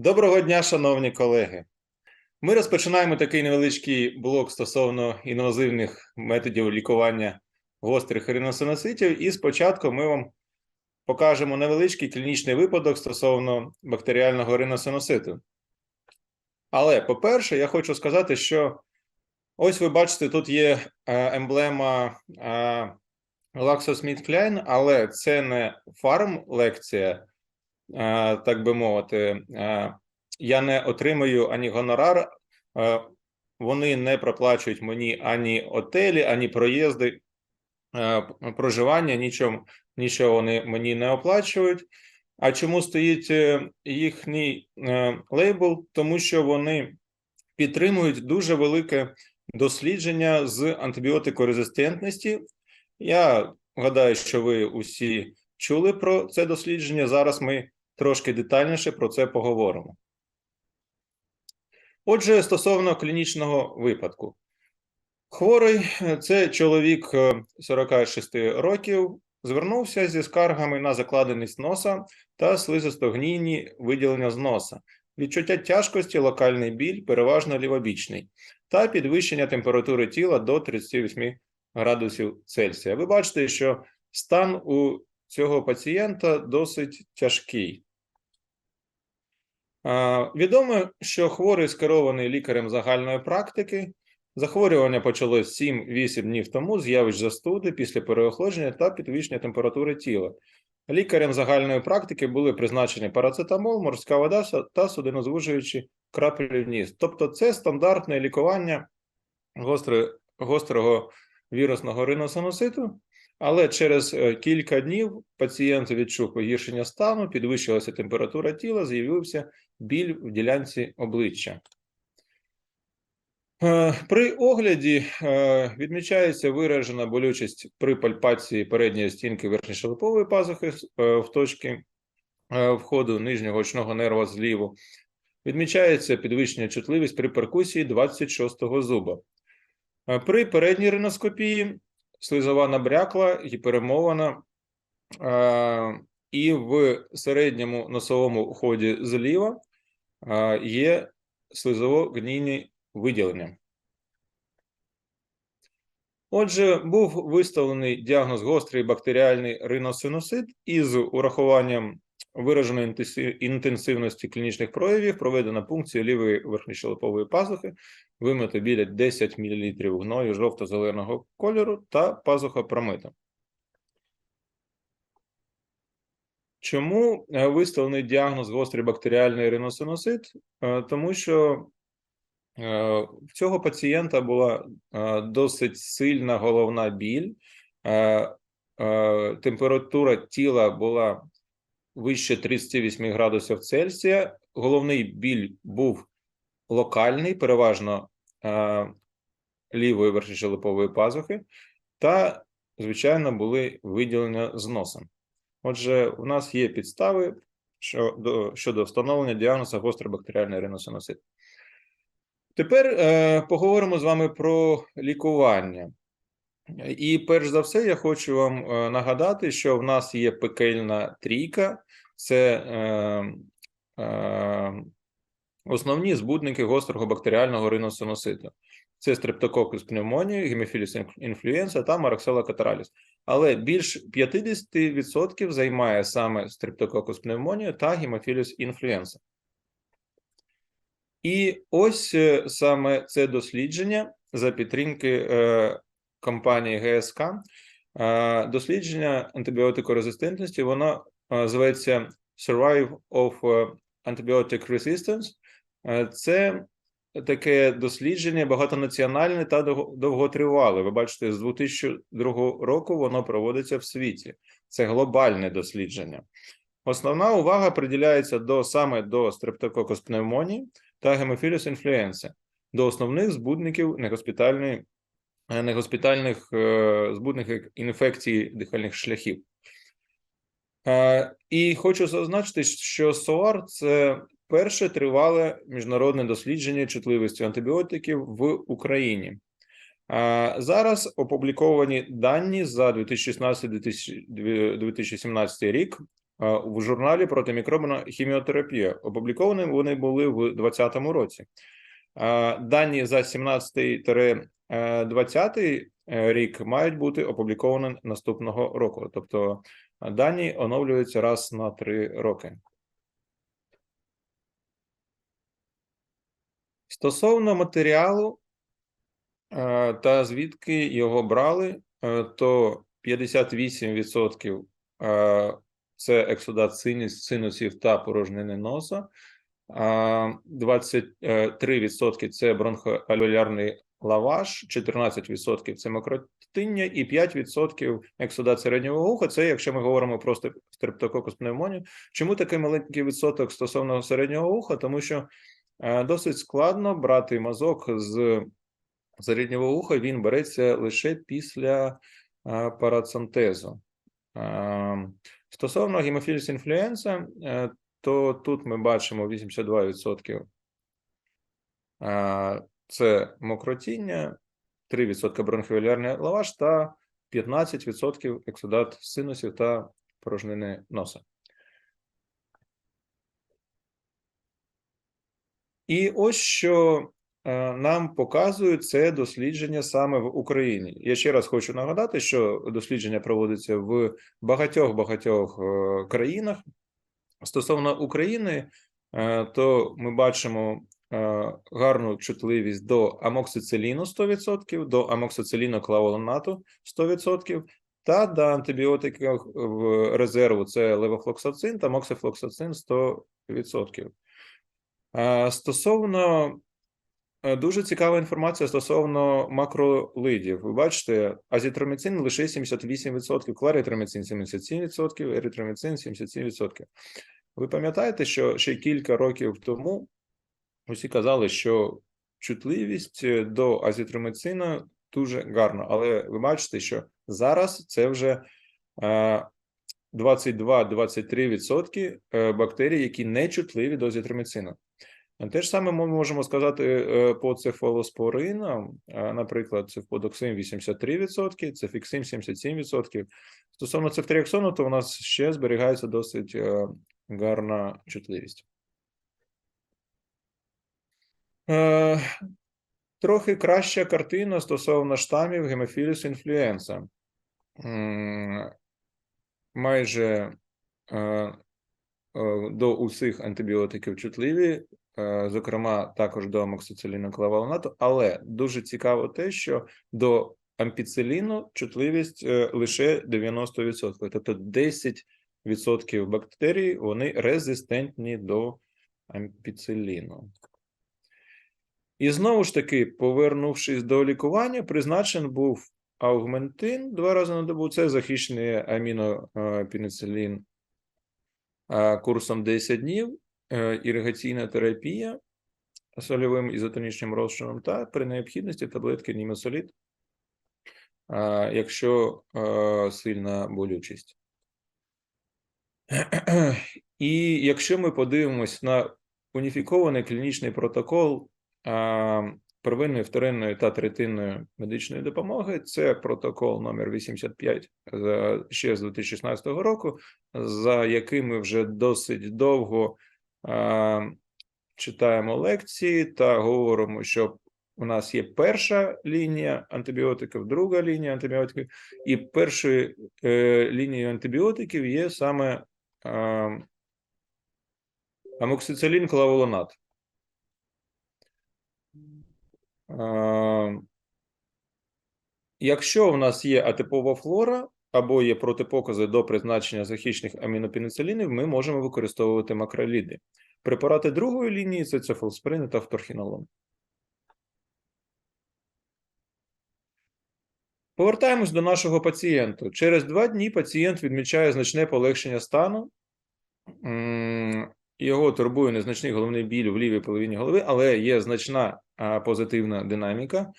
Доброго дня, шановні колеги. Ми розпочинаємо такий невеличкий блок стосовно інвазивних методів лікування гострих риносиноситів. І спочатку ми вам покажемо невеличкий клінічний випадок стосовно бактеріального риносиноситу. Але, по-перше, я хочу сказати, що ось ви бачите, тут є е, емблема е, GlaxoSmithKline, але це не фарм-лекція, е, так би мовити. Я не отримую ані гонорар, вони не проплачують мені ані отелі, ані проїзди, проживання, нічого, нічого вони мені не оплачують. А чому стоїть е, їхній е, лейбл? Тому що вони підтримують дуже велике дослідження з антибіотикорезистентності. Я гадаю, що ви усі чули про це дослідження. Зараз ми трошки детальніше про це поговоримо. Отже, стосовно клінічного випадку. Хворий е, це чоловік е, 46 років, звернувся зі скаргами на закладеність носа та слизостогнійні виділення з носа, відчуття тяжкості, локальний біль, переважно лівобічний, та підвищення температури тіла до 38 градусів Цельсія. Ви бачите, що стан у цього пацієнта досить тяжкий. Відомо, що хворий скерований лікарем загальної практики. Захворювання почалось 7-8 днів тому з явищ застуди після переохолодження та підвищення температури тіла. Лікарем загальної практики були призначені парацетамол, морська вода та судинозвужуючі краплі в ніс. Тобто це стандартне лікування гостро- гострого вірусного риносинуситу, але через е, кілька днів пацієнт відчув погіршення стану, підвищилася температура тіла, з'явився біль в ділянці обличчя. Е, При огляді е, відмічається виражена болючість при пальпації передньої стінки верхньошелепової пазухи в точці входу нижнього очного нерва зліву. Відмічається підвищення чутливість при перкусії 26-го зуба. При передній риноскопії слизова набрякла, гіперемована, е, і в середньому носовому ході зліва е, є слизово-гнійні виділення. Отже, був виставлений діагноз гострий бактеріальний риносинусит із урахуванням вираженої інтенсивності клінічних проявів, проведена пункція лівої верхньощелепової пазухи, вимито біля 10 мл гною жовто-зеленого кольору та пазуха промита. Чому е, виставлений діагноз гострий бактеріальний риносинусит? Е, Тому що Е, В цього пацієнта була досить сильна головна біль, температура тіла була вище 38 градусів Цельсія. Головний біль був локальний, переважно е, лівої верхньощелепової пазухи, та, звичайно, були виділення з носом. Отже, у нас є підстави щодо, щодо встановлення діагнозу гострий бактеріальний риносиносит. Тепер е, поговоримо з вами про лікування. І перш за все, я хочу вам е, нагадати, що в нас є пекельна трійка, це е, е, основні збудники гострого бактеріального риносиноситу. Це стрептококус пневмонії, гемофіліс інфлюенса та мараксела катараліс. Але більш 50% займає саме стрептококус пневмонія та гемофіліс інфлюенса. І ось е, саме це дослідження за підтримки е, компанії ГСК. Е, дослідження антибіотикорезистентності, воно е, зветься Survive of е, Antibiotic Resistance. Це таке дослідження багатонаціональне та довготривале. Ви бачите, з 2002 року воно проводиться в світі. Це глобальне дослідження. Основна увага приділяється до саме до стрептококус пневмонії та гемофіліс інфлюенса, до основних збудників негоспітальної, негоспітальних е, збудників інфекцій дихальних шляхів. І хочу зазначити, що СОАР це перше тривале міжнародне дослідження чутливості антибіотиків в Україні. Зараз опубліковані дані за 2016-2017 рік в журналі протимікробна хіміотерапія. Опубліковані вони були в 2020 році. Дані за 17-20 рік мають бути опубліковані наступного року. Тобто е, дані оновлюються раз на три роки. Стосовно матеріалу е, та звідки його брали, е, то 58% е, це ексудат синусів та порожнини носа, 23% це бронхоальвеолярний лаваш, 14% це мокротиння і 5% ексудат середнього вуха. Це якщо ми говоримо про стрептококус пневмонію. Чому такий маленький відсоток стосовно середнього вуха? Тому що Е, Досить складно брати мазок з середнього вуха, він береться лише після е, парацентезу. Е, Стосовно гемофіліс інфлюенса, то тут ми бачимо 82% е, це мокротіння, 3% бронховілярний лаваш та 15% ексудат синусів та порожнини носа. І ось що е, нам показують це дослідження саме в Україні. Я ще раз хочу нагадати, що дослідження проводиться в багатьох-багатьох е, країнах. Стосовно України, е, то ми бачимо гарну чутливість до амоксициліну 100%, до амоксициліну клаволонату 100%, та до антибіотиків в резерву це левофлоксацин та моксифлоксацин 100%. Е, Стосовно е, дуже цікава інформація стосовно макролидів. Ви бачите, азітроміцин лише 78%, кларитроміцин 77%, еритроміцин 77%. Ви пам'ятаєте, що ще кілька років тому усі казали, що чутливість е, до азітроміцину дуже гарна, але ви бачите, що зараз це вже е, 22-23% е, бактерій, які не чутливі до азітроміцину. Те ж саме ми можемо сказати е, по цефалоспоринам, Е, наприклад, цефподоксин 83%, цефіксим 77%. Стосовно цефтріаксону, то у нас ще зберігається досить е, гарна чутливість. Е, Трохи краща картина стосовно штамів гемофіліс інфлюенса. Майже е, е, до усіх антибіотиків чутливі, зокрема, також до амоксициліну клавалонату, але дуже цікаво те, що до ампіциліну чутливість лише 90%, тобто 10% бактерій вони резистентні до ампіциліну. І знову ж таки, повернувшись до лікування, призначен був аугментин два рази на добу. Це захищений амінопеніцилін курсом 10 днів, е, іригаційна терапія сольовим ізотонічним розчином та при необхідності таблетки німесолід, якщо е, сильна болючість. І якщо ми подивимось на уніфікований клінічний протокол первинної, вторинної та третинної медичної допомоги, це протокол номер 85 ще з 2016 року, за яким ми вже досить довго читаємо лекції та говоримо, що у нас є перша лінія антибіотиків, друга лінія антибіотиків, і першою е, лінією антибіотиків є саме е, амоксицилін клавулонат. Е, Якщо в нас є атипова флора або є протипокази до призначення захищених амінопеніцилінів, ми можемо використовувати макроліди. Препарати другої лінії це цефалсприн та вторхінолон. Повертаємось до нашого пацієнту. Через два дні пацієнт відмічає значне полегшення стану. Його турбує незначний головний біль в лівій половині голови, але є значна позитивна динаміка.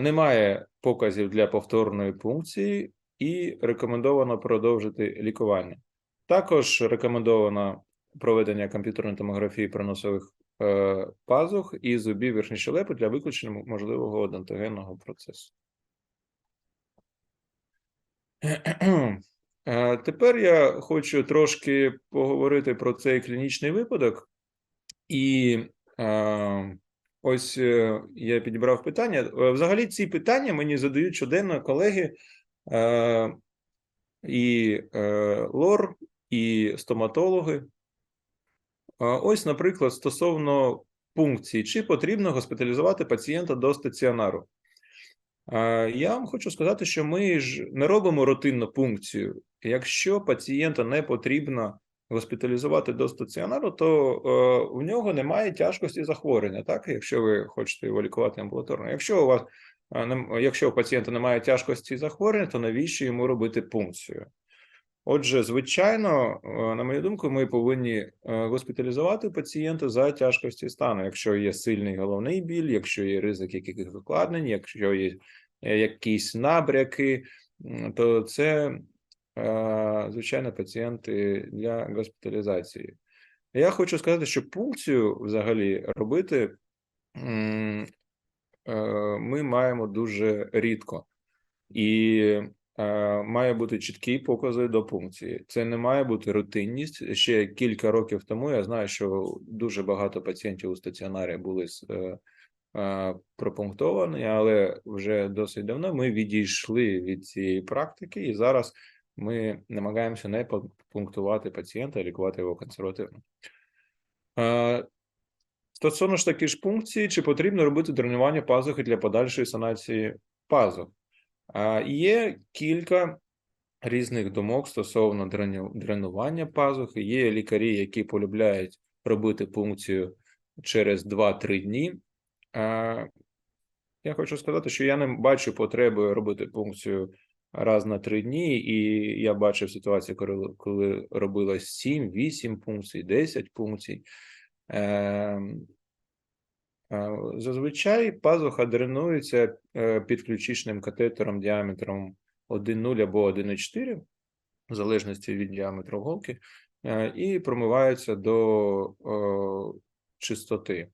Немає показів для повторної пункції і рекомендовано продовжити лікування. Також рекомендовано проведення комп'ютерної томографії проносових е, пазух і зубів верхньої щелепи для виключення можливого однотогенного процесу. Е, Тепер я хочу трошки поговорити про цей клінічний випадок, і е, ось е, я підібрав питання. Е, Взагалі, ці питання мені задають щоденно колеги е, і е, лор, і стоматологи. Ось, наприклад, стосовно пункції, чи потрібно госпіталізувати пацієнта до стаціонару. Е, Я вам хочу сказати, що ми ж не робимо рутинну пункцію. Якщо пацієнта не потрібно госпіталізувати до стаціонару, то е, у нього немає тяжкості захворювання, так? Якщо ви хочете його лікувати амбулаторно. Якщо у вас е, якщо у пацієнта немає тяжкості захворювання, то навіщо йому робити пункцію? Отже, звичайно, е, на мою думку, ми повинні е, госпіталізувати пацієнта за тяжкості стану, якщо є сильний головний біль, якщо є ризик якихось ускладнень, якщо є е, якісь набряки, то це, звичайно, пацієнти для госпіталізації. Я хочу сказати, що пункцію взагалі робити е, ми маємо дуже рідко. І е, має бути чіткі покази до пункції. Це не має бути рутинність. Ще кілька років тому я знаю, що дуже багато пацієнтів у стаціонарі були е, пропунктовані, але вже досить давно ми відійшли від цієї практики, і зараз ми намагаємося не пунктувати пацієнта, а лікувати його консервативно. Стосовно ж таки ж пункції, чи потрібно робити дренування пазухи для подальшої санації пазух? Є кілька різних думок стосовно дренування пазухи. Є лікарі, які полюбляють робити пункцію через 2-3 дні. Я хочу сказати, що я не бачу потреби робити пункцію раз на 3 дні, і я бачив ситуацію, коли, коли робилось 7, 8 пункцій, 10 пункцій. Ем, Е, Зазвичай пазуха дренується е, підключичним катетером діаметром 1,0 або 1,4, в залежності від діаметру голки, е, і промивається до чистоти.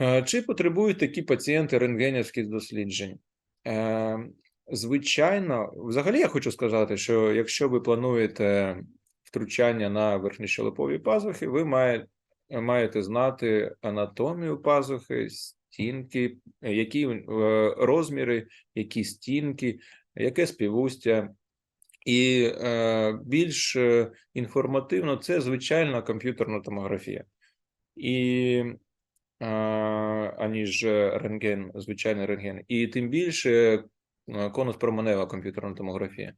Е, Чи потребують такі пацієнти рентгенівських досліджень? Звичайно, взагалі я хочу сказати, що якщо ви плануєте втручання на верхньощелепові пазухи, ви маєте маєте знати анатомію пазухи, стінки, які е, розміри, які стінки, яке співустя. І е, більш е, інформативно це звичайна комп'ютерна томографія. І е, аніж рентген, звичайний рентген. І тим більше е, конуспроменева комп'ютерна томографія.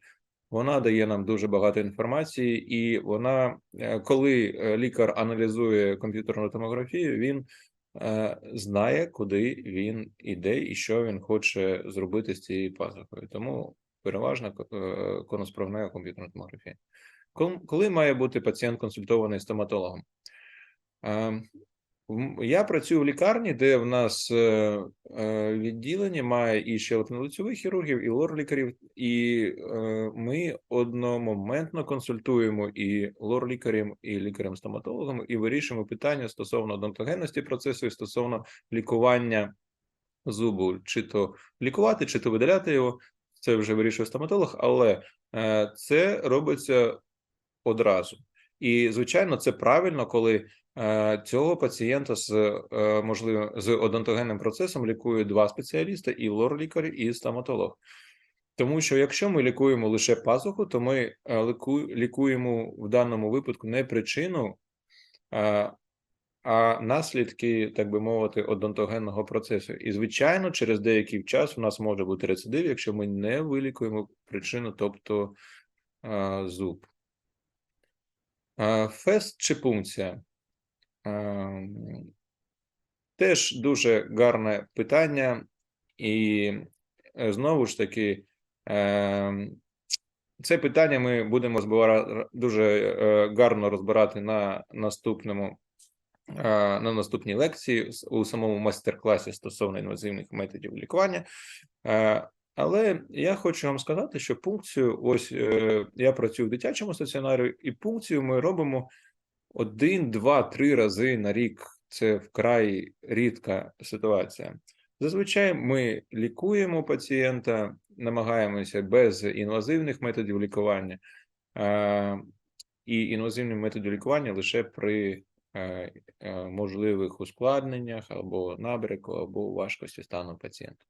Вона дає нам дуже багато інформації, і вона, е, коли е, лікар аналізує комп'ютерну томографію, він знає, куди він іде і що він хоче зробити з цією пазухою. Тому переважно е, конуспроменева комп'ютерна томографія. Коли має бути пацієнт консультований стоматологом? Я працюю в лікарні, де в нас е, е, відділення має і щелепно-лицьових хірургів, і лор-лікарів, і е, ми одномоментно консультуємо і лор-лікарям, і лікарям-стоматологам, і вирішуємо питання стосовно одонтогенності процесу і стосовно лікування зубу, чи то лікувати, чи то видаляти його. Це вже вирішує стоматолог, але це робиться одразу. І, звичайно, це правильно, коли е, цього пацієнта з е, можливо з одонтогенним процесом лікують два спеціалісти: і лор-лікар, і стоматолог. Тому що якщо ми лікуємо лише пазуху, то ми е, лікуємо в даному випадку не причину, а наслідки, так би мовити, одонтогенного процесу. І, звичайно, через деякий час у нас може бути рецидив, якщо ми не вилікуємо причину, тобто зуб. Е, Фест чи пункція? Теж дуже гарне питання, і е, знову ж таки, ем, це питання ми будемо збира- дуже е, гарно розбирати на наступному е, на наступній лекції у самому майстер-класі стосовно інвазивних методів лікування. Але я хочу вам сказати, що пункцію, ось е, я працюю в дитячому стаціонарі, і пункцію ми робимо один, два, три рази на рік. Це вкрай рідка ситуація. Зазвичай ми лікуємо пацієнта намагаємося без інвазивних методів лікування, е, і інвазивні методи лікування лише при е, е, можливих ускладненнях або набряку, або важкості стану пацієнта.